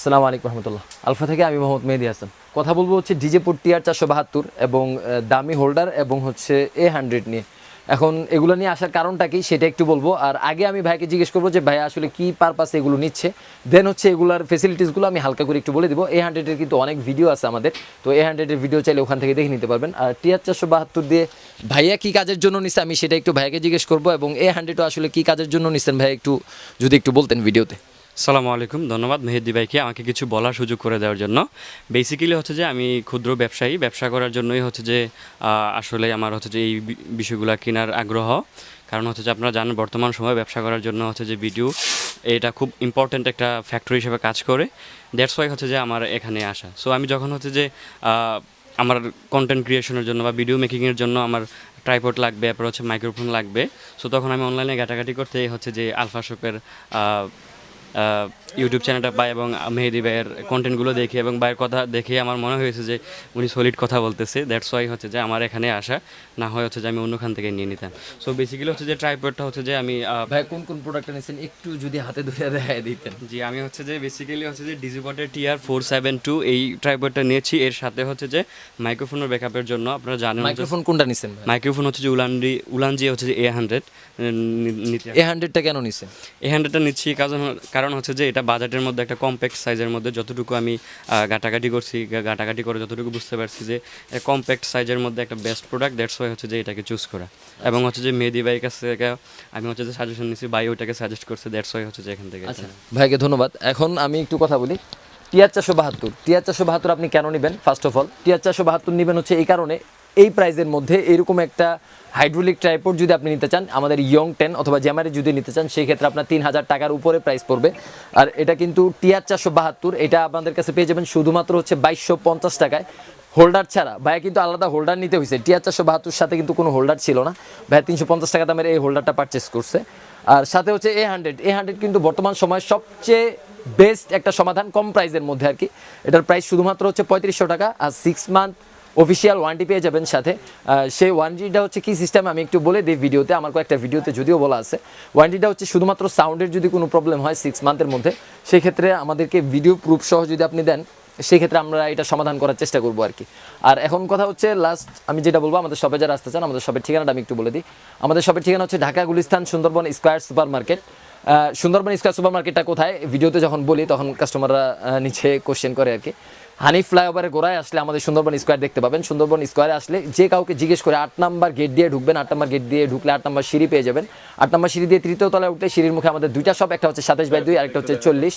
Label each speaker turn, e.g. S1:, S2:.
S1: আসসালামু আলাইকুম রহমতুল্লাহ। আলফা থেকে আমি মোহাম্মদ মেহেদি হাসান। কথা বলব হচ্ছে ডিজে পোর্ট টিআর চারশো বাহাত্তর এবং দামি হোল্ডার এবং হচ্ছে এ হান্ড্রেড নিয়ে। এখন এগুলো নিয়ে আসার কারণটা কি সেটা একটু বলব। আর আগে আমি ভাইকে জিজ্ঞেস করব যে ভাই আসলে কি পারপাসে এগুলো নিচ্ছে। দেন হচ্ছে এগুলার ফেসিলিটিসগুলো আমি হালকা করে একটু বলে দিব। এ হান্ড্রেডের কিন্তু অনেক ভিডিও আছে আমাদের। তো এ হান্ড্রেডের ভিডিও চাইলে ওখান থেকে দেখে নিতে পারবেন। আর টিয়ার চারশো বাহাত্তর দিয়ে ভাইয়া কি কাজের জন্য নিচ্ছে আমি সেটা একটু ভাইয়াকে জিজ্ঞেস করব এবং এ হান্ড্রেডও আসলে কি কাজের জন্য নিচ্ছেন ভাই একটু যদি একটু বলতেন ভিডিওতে
S2: সালামু আলাইকুম, ধন্যবাদ মেহেদি ভাইকে আমাকে কিছু বলার সুযোগ করে দেওয়ার জন্য। বেসিক্যালি হচ্ছে যে আমি ক্ষুদ্র ব্যবসায়ী, ব্যবসা করার জন্যই হচ্ছে যে আসলে আমার হচ্ছে যে এই বিষয়গুলো কেনার আগ্রহ। কারণ হচ্ছে যে আপনারা জানেন বর্তমান সময়ে ব্যবসা করার জন্য হচ্ছে যে ভিডিও এটা খুব ইম্পর্ট্যান্ট একটা ফ্যাক্টরি হিসেবে কাজ করে। দ্যাটস ওয়াই হচ্ছে যে আমার এখানে আসা। সো আমি যখন হচ্ছে যে আমার কন্টেন্ট ক্রিয়েশনের জন্য বা ভিডিও মেকিংয়ের জন্য আমার ট্রাইপড লাগবে এরপর হচ্ছে মাইক্রোফোন লাগবে সো তখন আমি অনলাইনে ঘাটাঘাটি করতে হচ্ছে যে আলফা শপের ইউটিউব চ্যানেলটা পাই এবং মেহেদি ভাইয়ের কন্টেন্টগুলো দেখি এবং ভাইয়ের কথা দেখে আমার মনে হয়েছে যে উনি সলিড কথা বলতেছে। দ্যাটস ওয়াই হচ্ছে যে আমার এখানে আসা না হয় হচ্ছে যে আমি অন্যখান থেকে নিয়ে নিতাম। সো বেসিক্যালি হচ্ছে যে ট্রাইপডটা হচ্ছে যে আমি
S1: ভাই কোন কোন প্রোডাক্টটা নিয়েছেন একটু যদি হাতে ধরে দেখায় দিতেন।
S2: জি আমি হচ্ছে যে বেসিক্যালি হচ্ছে যে ডিজিপটের টিআর ফোর সেভেন টু এই ট্রাইপডটা নিয়েছি। এর সাথে হচ্ছে যে মাইক্রোফোনের ব্যাকআপের জন্য আপনারা জানেন
S1: মাইক্রোফোন কোনটা নিচ্ছেন
S2: মাইক্রোফোন হচ্ছে যে উলানডি উলানজি হচ্ছে যে এ হান্ড্রেড
S1: এ হান্ড্রেডটা কেন নিচ্ছেন
S2: এ হান্ড্রেডটা নিচ্ছি কারণ কারণ হচ্ছে যে এটা বাজেটের মধ্যে একটা কম্প্যাক্ট সাইজের মধ্যে যতটুকু আমি ঘাটাঘাটি করছি ঘাটাঘাটি করে যতটুকু বুঝতে পারছি যে কম্প্যাক্ট সাইজের মধ্যে একটা বেস্ট প্রোডাক্ট দ্যাটস ওয়াই হচ্ছে যে এটাকে চুজ করা। এবং হচ্ছে যে মেহেদি ভাইয়ের কাছ থেকে আমি হচ্ছে যে সাজেশন নিচ্ছি ভাই ওইটাকে সাজেস্ট করছে দ্যাটস ওয়াই হচ্ছে যে এখান থেকে
S1: আচ্ছা ভাইকে ধন্যবাদ। এখন আমি একটু কথা বলি। টিয়ার চারশো বাহাত্তর। টিয়ার চারশো বাহাত্তর আপনি কেন নেবেন? ফার্স্ট অফ অল টিয়ার চারশো বাহাত্তর নেবেন হচ্ছে এই কারণে এই প্রাইজের মধ্যে এরকম একটা হাইড্রোলিক ট্রাইপোর্ট যদি আপনি নিতে চান, আমাদের ইয়ং টেন অথবা জ্যামারে যদি নিতে চান সেই ক্ষেত্রে আপনার তিন হাজার টাকার উপরে প্রাইস পড়বে। আর এটা কিন্তু টিআর চারশো বাহাত্তর, এটা আপনাদের কাছে পেয়ে যাবেন শুধুমাত্র হচ্ছে বাইশশো পঞ্চাশ টাকায়। হোল্ডার ছাড়া, ভাইয়া কিন্তু আলাদা হোল্ডার নিতে হয়েছে টিআর চারশো বাহাত্তর সাথে কিন্তু কোনো হোল্ডার ছিল না। ভাইয়া তিনশো পঞ্চাশ টাকা দামের এই হোল্ডারটা পারচেস করছে। আর সাথে হচ্ছে এ হান্ড্রেড এ হান্ড্রেড কিন্তু বর্তমান সময় সবচেয়ে বেস্ট একটা সমাধান কম প্রাইসের মধ্যে আর কি। এটার প্রাইস শুধুমাত্র হচ্ছে পঁয়ত্রিশশো টাকা। আর সিক্স মান্থ অফিসিয়াল ওয়ারেন্টি পেয়ে যাবেন সাথে। সেই ওয়ারেন্টিটা হচ্ছে কি সিস্টেম আমি একটু বলে দিই ভিডিওতে, আমার কয়েকটা ভিডিওতে যদিও বলা আছে। ওয়ারেন্টিটা হচ্ছে শুধুমাত্র সাউন্ডের যদি কোনো প্রবলেম হয় সিক্স মান্থের মধ্যে সেই ক্ষেত্রে আমাদেরকে ভিডিও প্রুফ সহ যদি আপনি দেন সেই ক্ষেত্রে আমরা এটা সমাধান করার চেষ্টা করব আর কি। আর এখন কথা হচ্ছে লাস্ট আমি যেটা বলব, আমাদের শপে যারা আসতে চান, আমাদের শপের ঠিকানাটা আমি একটু বলে দিই। আমাদের শপের ঠিকানা হচ্ছে Dhaka Gulistan Sundarban square super market Sundarban square super মার্কেটটা কোথায়? ভিডিওতে যখন বলি, তখন কাস্টমাররা নিচে কোশ্চেন করে আর কি। হানি ফ্লাইওভারের গোড়ায় আসলে আমাদের সুন্দরবন স্কোয়ার দেখতে পাবেন। সুন্দরবন স্কোয়ারে আসলে যে কাউকে জিজ্ঞেস করে আট নাম্বার গেট দিয়ে ঢুকবেন, আট নাম্বার গেট দিয়ে ঢুকলে আট নাম্বার সিঁড়ি পেয়ে যাবেন। আট নাম্বার সিঁড়ি দিয়ে তৃতীয় তলায় উঠলে সিঁড়ির মুখে আমাদের দুইটা সব একটা হচ্ছে সাতাশ বাই দুই, আরেকটা হচ্ছে চল্লিশ।